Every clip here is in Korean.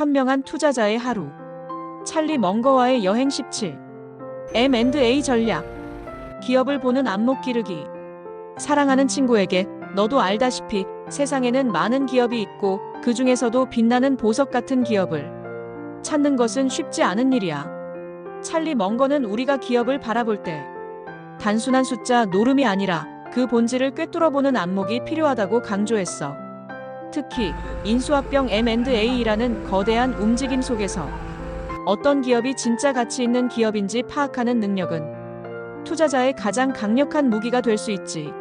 현명한 투자자의 하루. 찰리 멍거와의 여행 17. M&A 전략. 기업을 보는 안목 기르기. 사랑하는 친구에게 너도 알다시피 세상에는 많은 기업이 있고 그 중에서도 빛나는 보석 같은 기업을 찾는 것은 쉽지 않은 일이야. 찰리 멍거는 우리가 기업을 바라볼 때 단순한 숫자 노름이 아니라 그 본질을 꿰뚫어보는 안목이 필요하다고 강조했어. 특히 인수합병 M&A라는 거대한 움직임 속에서 어떤 기업이 진짜 가치 있는 기업인지 파악하는 능력은 투자자의 가장 강력한 무기가 될 수 있지.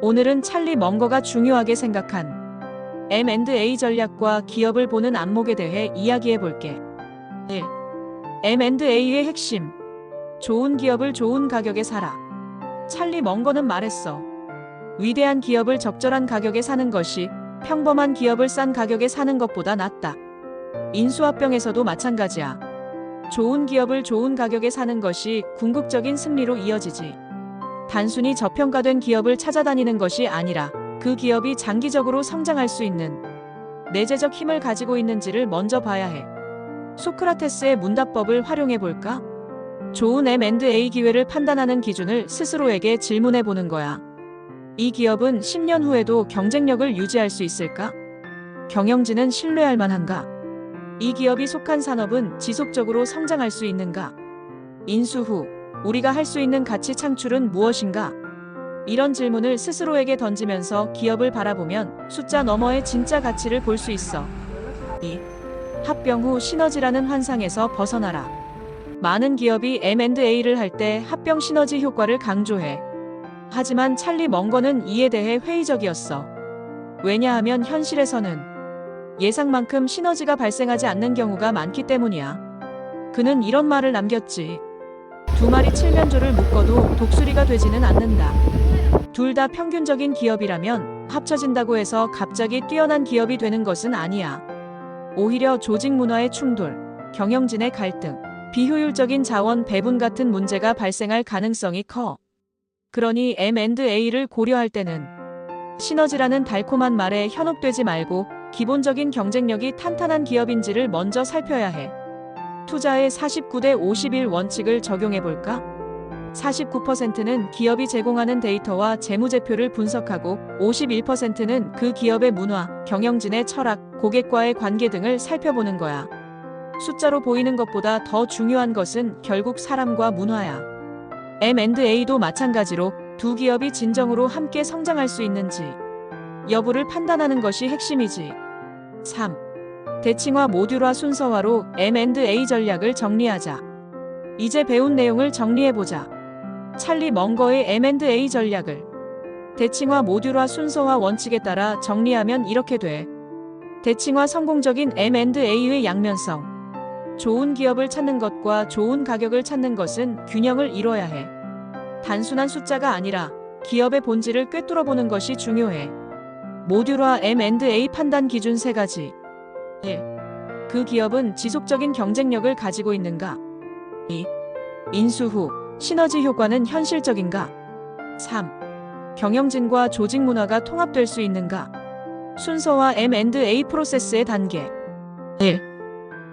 오늘은 찰리 멍거가 중요하게 생각한 M&A 전략과 기업을 보는 안목에 대해 이야기해 볼게. 1. M&A의 핵심. 좋은 기업을 좋은 가격에 사라. 찰리 멍거는 말했어. 위대한 기업을 적절한 가격에 사는 것이 평범한 기업을 싼 가격에 사는 것보다 낫다. 인수합병에서도 마찬가지야. 좋은 기업을 좋은 가격에 사는 것이 궁극적인 승리로 이어지지. 단순히 저평가된 기업을 찾아다니는 것이 아니라 그 기업이 장기적으로 성장할 수 있는 내재적 힘을 가지고 있는지를 먼저 봐야 해. 소크라테스의 문답법을 활용해 볼까? 좋은 M&A 기회를 판단하는 기준을 스스로에게 질문해 보는 거야. 이 기업은 10년 후에도 경쟁력을 유지할 수 있을까? 경영진은 신뢰할 만한가? 이 기업이 속한 산업은 지속적으로 성장할 수 있는가? 인수 후 우리가 할 수 있는 가치 창출은 무엇인가? 이런 질문을 스스로에게 던지면서 기업을 바라보면 숫자 너머의 진짜 가치를 볼 수 있어. 2. 합병 후 시너지라는 환상에서 벗어나라. 많은 기업이 M&A를 할 때 합병 시너지 효과를 강조해. 하지만 찰리 멍거는 이에 대해 회의적이었어. 왜냐하면 현실에서는 예상만큼 시너지가 발생하지 않는 경우가 많기 때문이야. 그는 이런 말을 남겼지. 두 마리 칠면조를 묶어도 독수리가 되지는 않는다. 둘 다 평균적인 기업이라면 합쳐진다고 해서 갑자기 뛰어난 기업이 되는 것은 아니야. 오히려 조직 문화의 충돌, 경영진의 갈등, 비효율적인 자원 배분 같은 문제가 발생할 가능성이 커. 그러니 M&A를 고려할 때는 시너지라는 달콤한 말에 현혹되지 말고 기본적인 경쟁력이 탄탄한 기업인지를 먼저 살펴야 해. 투자의 49대 51 원칙을 적용해 볼까? 49%는 기업이 제공하는 데이터와 재무제표를 분석하고 51%는 그 기업의 문화, 경영진의 철학, 고객과의 관계 등을 살펴보는 거야. 숫자로 보이는 것보다 더 중요한 것은 결국 사람과 문화야. M&A도 마찬가지로 두 기업이 진정으로 함께 성장할 수 있는지 여부를 판단하는 것이 핵심이지. 3. 대칭화 모듈화 순서화로 M&A 전략을 정리하자. 이제 배운 내용을 정리해보자. 찰리 멍거의 M&A 전략을 대칭화 모듈화 순서화 원칙에 따라 정리하면 이렇게 돼. 대칭화 성공적인 M&A의 양면성. 좋은 기업을 찾는 것과 좋은 가격을 찾는 것은 균형을 이뤄야 해. 단순한 숫자가 아니라 기업의 본질을 꿰뚫어 보는 것이 중요해. 모듈화 M&A 판단 기준 세 가지. 1. 그 기업은 지속적인 경쟁력을 가지고 있는가? 2. 인수 후 시너지 효과는 현실적인가? 3. 경영진과 조직 문화가 통합될 수 있는가? 순서와 M&A 프로세스의 단계. 1.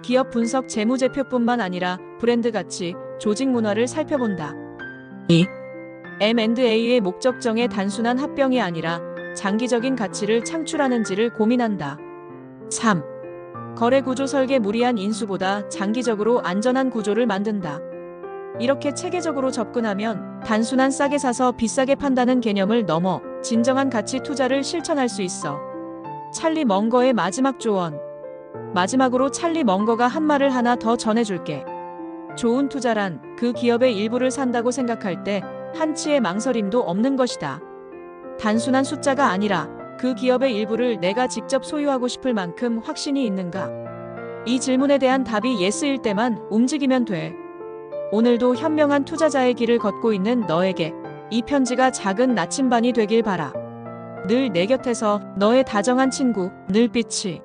기업 분석 재무제표뿐만 아니라 브랜드 가치, 조직 문화를 살펴본다. 2. M&A의 목적정의 단순한 합병이 아니라 장기적인 가치를 창출하는지를 고민한다. 3. 거래 구조 설계 무리한 인수보다 장기적으로 안전한 구조를 만든다. 이렇게 체계적으로 접근하면 단순한 싸게 사서 비싸게 판다는 개념을 넘어 진정한 가치 투자를 실천할 수 있어. 찰리 멍거의 마지막 조언. 마지막으로 찰리 멍거가 한 말을 하나 더 전해줄게. 좋은 투자란 그 기업의 일부를 산다고 생각할 때 한치의 망설임도 없는 것이다. 단순한 숫자가 아니라 그 기업의 일부를 내가 직접 소유하고 싶을 만큼 확신이 있는가? 이 질문에 대한 답이 예스일 때만 움직이면 돼. 오늘도 현명한 투자자의 길을 걷고 있는 너에게 이 편지가 작은 나침반이 되길 바라. 늘 내 곁에서 너의 다정한 친구, 늘빛이